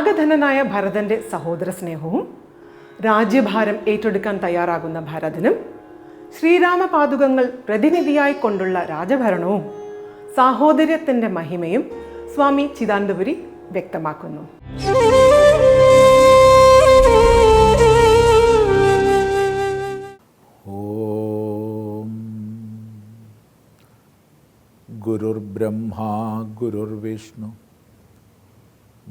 ത്യാഗധനനായ ഭരതന്റെ സഹോദര സ്നേഹവും രാജ്യഭാരം ഏറ്റെടുക്കാൻ തയ്യാറാകുന്ന ഭരതനും ശ്രീരാമപാതുകങ്ങൾ പ്രതിനിധിയായി കൊണ്ടുള്ള രാജഭരണവും സാഹോദര്യത്തിന്റെ മഹിമയും സ്വാമി ചിദാനന്ദപുരി വ്യക്തമാക്കുന്നു. ഗുരുർബ്രഹ്മാ ഗുരുർവിഷ്ണു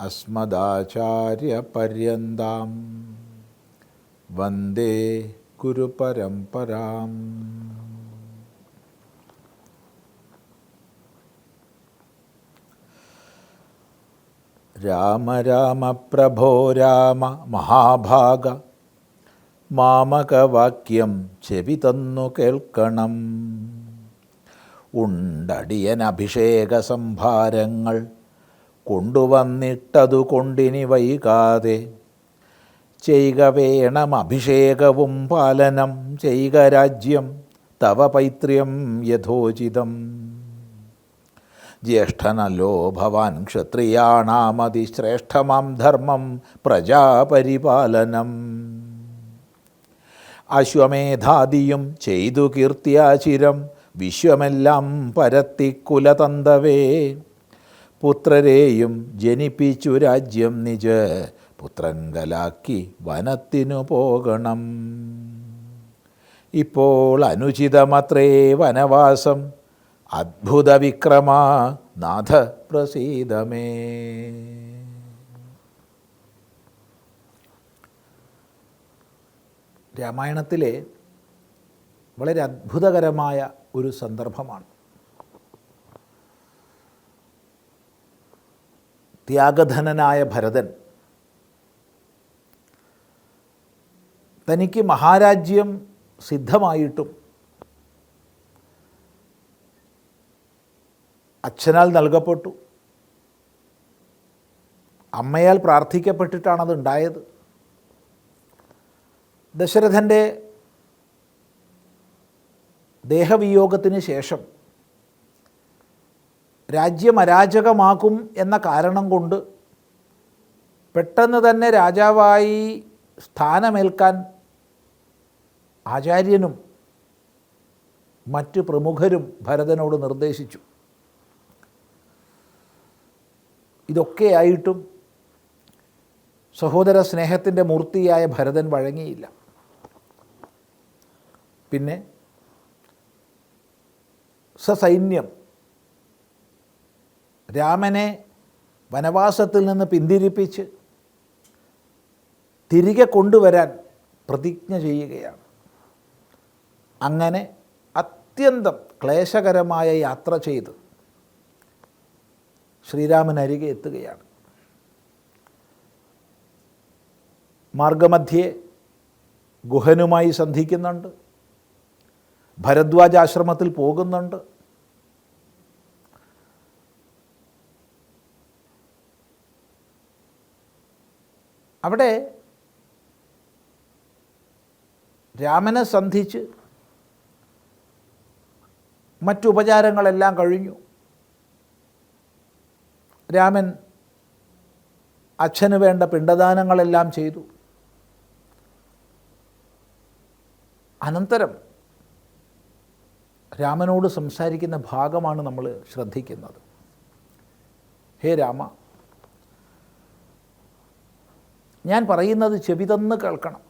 അസ്മദാചാര്യപര്യന്താം. വന്ദേ ഗുരുപരമ്പരാം. രാമ രാമ പ്രഭോ രാമ മഹാഭാഗ. മാമകവാക്യം ചെവി തന്നു കേൾക്കണം. ഉണ്ടടിയൻ അഭിഷേക സംഭാരങ്ങൾ കൊണ്ടുവന്നിട്ടതു കൊണ്ടിനി വൈകാതെ. ചെയ്യുക വേണം അഭിഷേകവും പാലനം ചെയ്യുക രാജ്യം തവ പൈത്ര്യം യഥോചിതം. ജ്യേഷ്ഠനല്ലോ ഭവാൻ ക്ഷത്രിയാണാമതിശ്രേഷ്ഠമാം ധർമ്മം പ്രജാപരിപാലനം. അശ്വമേധാദിയും ചെയ്തു കീർത്തിയാചിരം വിശ്വമെല്ലാം പരത്തിക്കുലതന്തവേ പുത്രരെയും ജനിപ്പിച്ചു രാജ്യം നിജ. പുത്രങ്കലാക്കി വനത്തിനു പോകണം. ഇപ്പോൾ അനുചിതമത്രേ വനവാസം. അദ്ഭുത വിക്രമ നാഥ പ്രസീതമേ. രാമായണത്തിലെ വളരെ അത്ഭുതകരമായ ഒരു സന്ദർഭമാണ്. ത്യാഗധനനായ ഭരതൻ. തനിക്ക് മഹാരാജ്യം സിദ്ധമായിട്ടും അച്ഛനാൽ നൽകപ്പെട്ടു. അമ്മയാൽ പ്രാർത്ഥിക്കപ്പെട്ടിട്ടാണത് ഉണ്ടായത് ദശരഥന്റെ ദേഹവിയോഗത്തിന് ശേഷം രാജ്യം അരാജകമാക്കും എന്ന കാരണം കൊണ്ട് പെട്ടെന്ന് തന്നെ രാജാവായി സ്ഥാനമേൽക്കാൻ ആചാര്യനും മറ്റ് പ്രമുഖരും ഭരതനോട് നിർദ്ദേശിച്ചു. ഇതൊക്കെയായിട്ടും സഹോദര സ്നേഹത്തിന്റെ മൂർത്തിയായ ഭരതൻ വഴങ്ങിയില്ല. പിന്നെ സസൈന്യം രാമനെ വനവാസത്തിൽ നിന്ന് പിന്തിരിപ്പിച്ച് തിരികെ കൊണ്ടുവരാൻ പ്രതിജ്ഞ ചെയ്യുകയാണ്. അങ്ങനെ അത്യന്തം ക്ലേശകരമായ യാത്ര ചെയ്ത് ശ്രീരാമനരികെ എത്തുകയാണ്. മാർഗമധ്യേ ഗുഹനുമായി സന്ധിക്കുന്നുണ്ട്. ഭരദ്വാജാശ്രമത്തിൽ പോകുന്നുണ്ട്. അവിടെ രാമനെ സന്ധിച്ച് മറ്റുപചാരങ്ങളെല്ലാം കഴിഞ്ഞു. രാമൻ അച്ഛന് വേണ്ട പിണ്ടദാനങ്ങളെല്ലാം ചെയ്തു. അനന്തരം രാമനോട് സംസാരിക്കുന്ന ഭാഗമാണ് നമ്മൾ ശ്രദ്ധിക്കുന്നത്. ഹേ രാമ ഞാൻ പറയുന്നത് ചെവിതന്ന് കേൾക്കണം.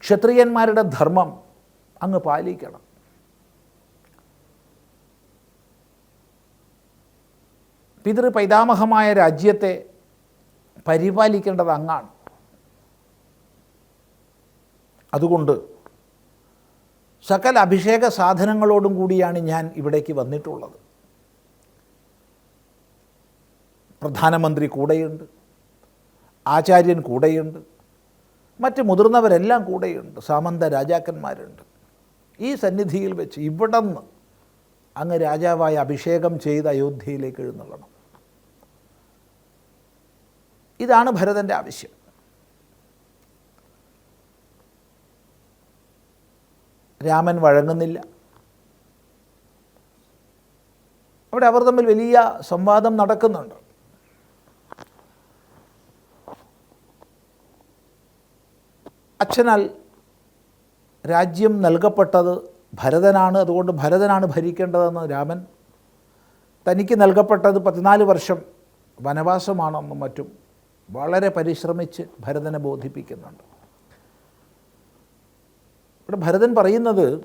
ക്ഷത്രിയന്മാരുടെ ധർമ്മം അങ്ങ് പാലിക്കണം. പിതൃ പൈതാമഹമായ രാജ്യത്തെ പരിപാലിക്കേണ്ടത് അങ്ങാണ്. അതുകൊണ്ട് സകല അഭിഷേക സാധനങ്ങളോടും കൂടിയാണ് ഞാൻ ഇവിടേക്ക് വന്നിട്ടുള്ളത്. പ്രധാനമന്ത്രി കൂടെയുണ്ട് ആചാര്യൻ കൂടെയുണ്ട് മറ്റ് മുതിർന്നവരെല്ലാം കൂടെയുണ്ട് സാമന്ത രാജാക്കന്മാരുണ്ട്. ഈ സന്നിധിയിൽ വെച്ച് ഇവിടെ നിന്ന് അങ്ങ് രാജാവായി അഭിഷേകം ചെയ്ത് അയോധ്യയിലേക്ക് എഴുന്നള്ളണം. ഇതാണ് ഭരതന്റെ ആവശ്യം. രാമൻ വഴങ്ങുന്നില്ല. അവിടെ അവർ തമ്മിൽ വലിയ സംവാദം നടക്കുന്നുണ്ട്. അച്ഛനാൽ രാജ്യം നൽകപ്പെട്ടത് ഭരതനാണ്. അതുകൊണ്ട് ഭരതനാണ് ഭരിക്കേണ്ടതെന്ന് രാമൻ തനിക്ക് നൽകപ്പെട്ടത് പതിനാല് വർഷം വനവാസമാണെന്നും മറ്റും വളരെ പരിശ്രമിച്ച് ഭരതനെ ബോധിപ്പിക്കുന്നുണ്ട്. ഇവിടെ ഭരതൻ പറയുന്നത്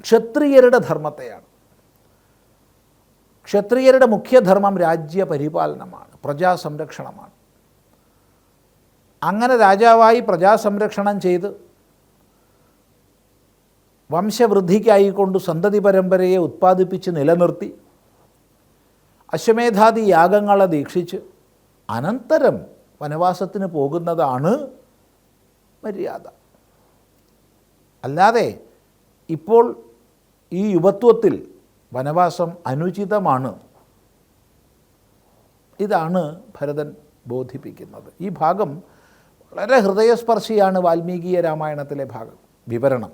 ക്ഷത്രിയരുടെ ധർമ്മത്തെയാണ്. ക്ഷത്രിയരുടെ മുഖ്യധർമ്മം രാജ്യപരിപാലനമാണ് പ്രജാസംരക്ഷണമാണ്. അങ്ങനെ രാജാവായി പ്രജാസംരക്ഷണം ചെയ്ത് വംശവൃദ്ധിക്കായിക്കൊണ്ട് സന്തതി പരമ്പരയെ ഉത്പാദിപ്പിച്ച് നിലനിർത്തി അശ്വമേധാദി യാഗങ്ങളെ ദീക്ഷിച്ച് അനന്തരം വനവാസത്തിന് പോകുന്നതാണ് മര്യാദ. അല്ലാതെ ഇപ്പോൾ ഈ യുവത്വത്തിൽ വനവാസം അനുചിതമാണ്. ഇതാണ് ഭരതൻ ബോധിപ്പിക്കുന്നത്. ഈ ഭാഗം വളരെ ഹൃദയസ്പർശിയാണ് വാൽമീകീയ രാമായണത്തിലെ ഭാഗം വിവരണം.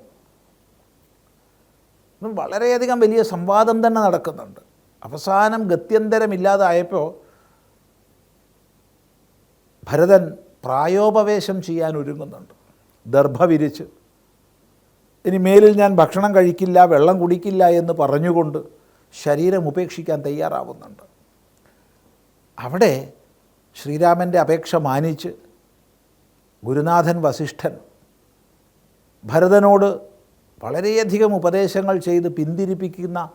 വളരെയധികം വലിയ സംവാദം തന്നെ നടക്കുന്നുണ്ട്. അവസാനം ഗത്യന്തരമില്ലാതായപ്പോൾ ഭരതൻ പ്രായോപവേശം ചെയ്യാൻ ഒരുങ്ങുന്നുണ്ട്. ദർഭ വിരിച്ച് ഇനി മേലിൽ ഞാൻ ഭക്ഷണം കഴിക്കില്ല വെള്ളം കുടിക്കില്ല എന്ന് പറഞ്ഞുകൊണ്ട് ശരീരം ഉപേക്ഷിക്കാൻ തയ്യാറാവുന്നുണ്ട്. അവിടെ ശ്രീരാമന്റെ അപേക്ഷ മാനിച്ച് ഗുരുനാഥൻ വസിഷ്ഠൻ ഭരതനോട് വളരെയധികം ഉപദേശങ്ങൾ ചെയ്ത് പിന്തിരിപ്പിക്കുന്ന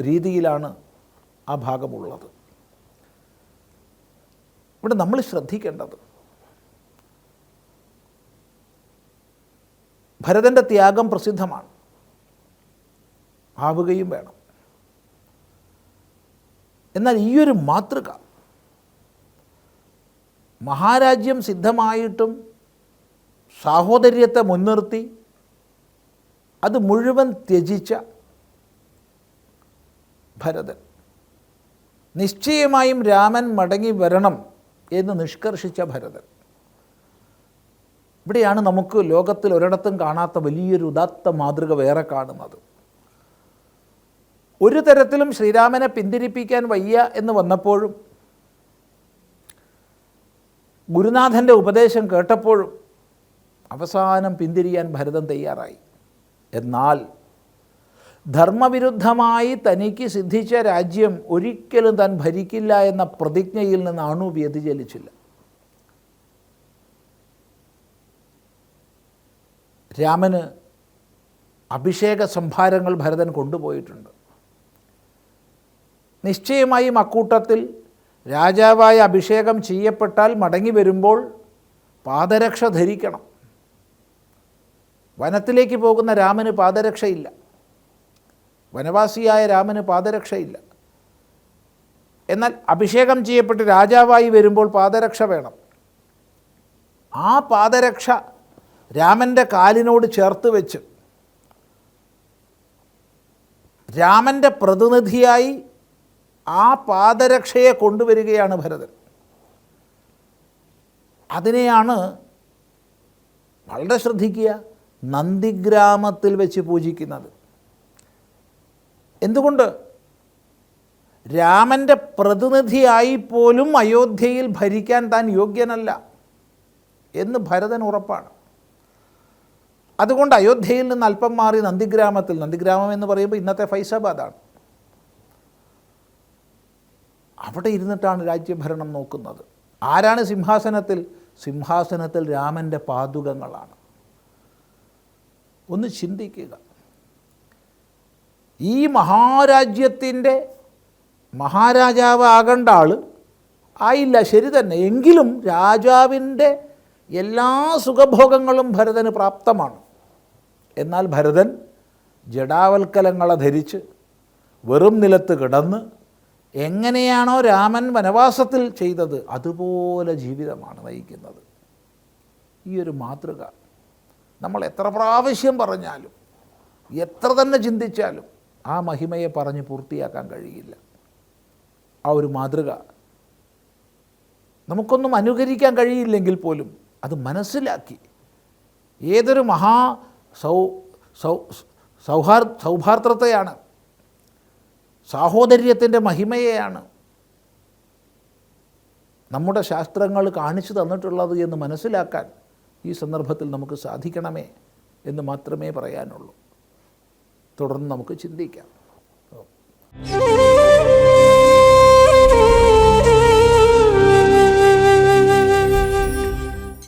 രീതിയിലാണ് ആ ഭാഗമുള്ളത്. ഇവിടെ നമ്മൾ ശ്രദ്ധിക്കേണ്ടത് ഭരതന്റെ ത്യാഗം പ്രസിദ്ധമാണ്. ആവുകയും വേണം. എന്നാൽ ഈയൊരു മാതൃക മഹാരാജ്യം സിദ്ധമായിട്ടും സാഹോദര്യത്തെ മുൻനിർത്തി അത് മുഴുവൻ ത്യജിച്ച ഭരതൻ. നിശ്ചയമായും രാമൻ മടങ്ങി വരണം എന്ന് നിഷ്കർഷിച്ച ഭരതൻ. ഇവിടെയാണ് നമുക്ക് ലോകത്തിൽ ഒരിടത്തും കാണാത്ത വലിയൊരു ഉദാത്ത മാതൃക വേറെ കാണുന്നത്. ഒരു തരത്തിലും ശ്രീരാമനെ പിന്തിരിപ്പിക്കാൻ വയ്യ എന്ന് വന്നപ്പോഴും ഗുരുനാഥന്റെ ഉപദേശം കേട്ടപ്പോഴും അവസാനം പിന്തിരിയാൻ ഭരതൻ തയ്യാറായി. എന്നാൽ ധർമ്മവിരുദ്ധമായി തനിക്ക് സിദ്ധിച്ച രാജ്യം ഒരിക്കലും താൻ ഭരിക്കില്ല എന്ന പ്രതിജ്ഞയിൽ നിന്ന് അണു വ്യതിചലിച്ചില്ല. രാമന് അഭിഷേക സംഭാരങ്ങൾ ഭരതൻ കൊണ്ടുപോയിട്ടുണ്ട്. നിശ്ചയമായും അക്കൂട്ടത്തിൽ രാജാവായി അഭിഷേകം ചെയ്യപ്പെട്ടാൽ മടങ്ങി വരുമ്പോൾ പാദരക്ഷ ധരിക്കണം. വനത്തിലേക്ക് പോകുന്ന രാമന് പാദരക്ഷയില്ല. വനവാസിയായ രാമന് പാദരക്ഷയില്ല. എന്നാൽ അഭിഷേകം ചെയ്യപ്പെട്ട് രാജാവായി വരുമ്പോൾ പാദരക്ഷ വേണം. ആ പാദരക്ഷ രാമന്റെ കാലിനോട് ചേർത്ത് വെച്ച് രാമന്റെ പ്രതിനിധിയായി ആ പാദരക്ഷയെ കൊണ്ടുവരികയാണ് ഭരതൻ. അതിനെയാണ് വളരെ ശ്രദ്ധിക്കുക നന്ദിഗ്രാമത്തിൽ വെച്ച് പൂജിക്കുന്നത്. എന്തുകൊണ്ട്? രാമന്റെ പ്രതിനിധിയായി പോലും അയോധ്യയിൽ ഭരിക്കാൻ താൻ യോഗ്യനല്ല എന്ന് ഭരതൻ ഉറപ്പാണ്. അതുകൊണ്ട് അയോധ്യയിൽ നിന്ന് അല്പം മാറി നന്ദിഗ്രാമത്തിൽ നന്ദിഗ്രാമം എന്ന് പറയുമ്പോൾ ഇന്നത്തെ ഫൈസാബാദാണ്. അവിടെ ഇരുന്നിട്ടാണ് രാജ്യഭരണം നോക്കുന്നത്. ആരാണ് സിംഹാസനത്തിൽ? സിംഹാസനത്തിൽ രാമന്റെ പാതുകങ്ങളാണ് ഒന്ന് ചിന്തിക്കുക. ഈ മഹാരാജ്യത്തിന്റെ മഹാരാജാവ് ആകേണ്ട ആൾ ആയില്ല ശരി തന്നെ. എങ്കിലും രാജാവിന്റെ എല്ലാ സുഖഭോഗങ്ങളും ഭരതന് പ്രാപ്തമാണ്. എന്നാൽ ഭരതൻ ജഡാവൽക്കലങ്ങളെ ധരിച്ച് വെറും നിലത്ത് കിടന്ന് എങ്ങനെയാണോ രാമൻ വനവാസത്തിൽ ചെയ്തത് അതുപോലെ ജീവിതമാണ് നയിക്കുന്നത്. ഈ ഒരു മാതൃക നമ്മൾ എത്ര പ്രാവശ്യം പറഞ്ഞാലും എത്ര തന്നെ ചിന്തിച്ചാലും ആ മഹിമയെ പറഞ്ഞ് പൂർത്തിയാക്കാൻ കഴിയില്ല. ആ ഒരു മാതൃക നമുക്കൊന്നും അനുകരിക്കാൻ കഴിയില്ലെങ്കിൽ പോലും അത് മനസ്സിലാക്കി ഏതൊരു മഹാ സൗ സൗ സൗഹാർ സൗഭാർദ്രത്തെയാണ് സാഹോദര്യത്തിന്റെ മഹിമയെയാണ് നമ്മുടെ ശാസ്ത്രങ്ങൾ കാണിച്ചു തന്നിട്ടുള്ളത് എന്ന് മനസ്സിലാക്കാൻ ഈ സന്ദർഭത്തിൽ നമുക്ക് സാധിക്കണമേ എന്ന് മാത്രമേ പറയാനുള്ളൂ തുടർന്ന് നമുക്ക് ചിന്തിക്കാം.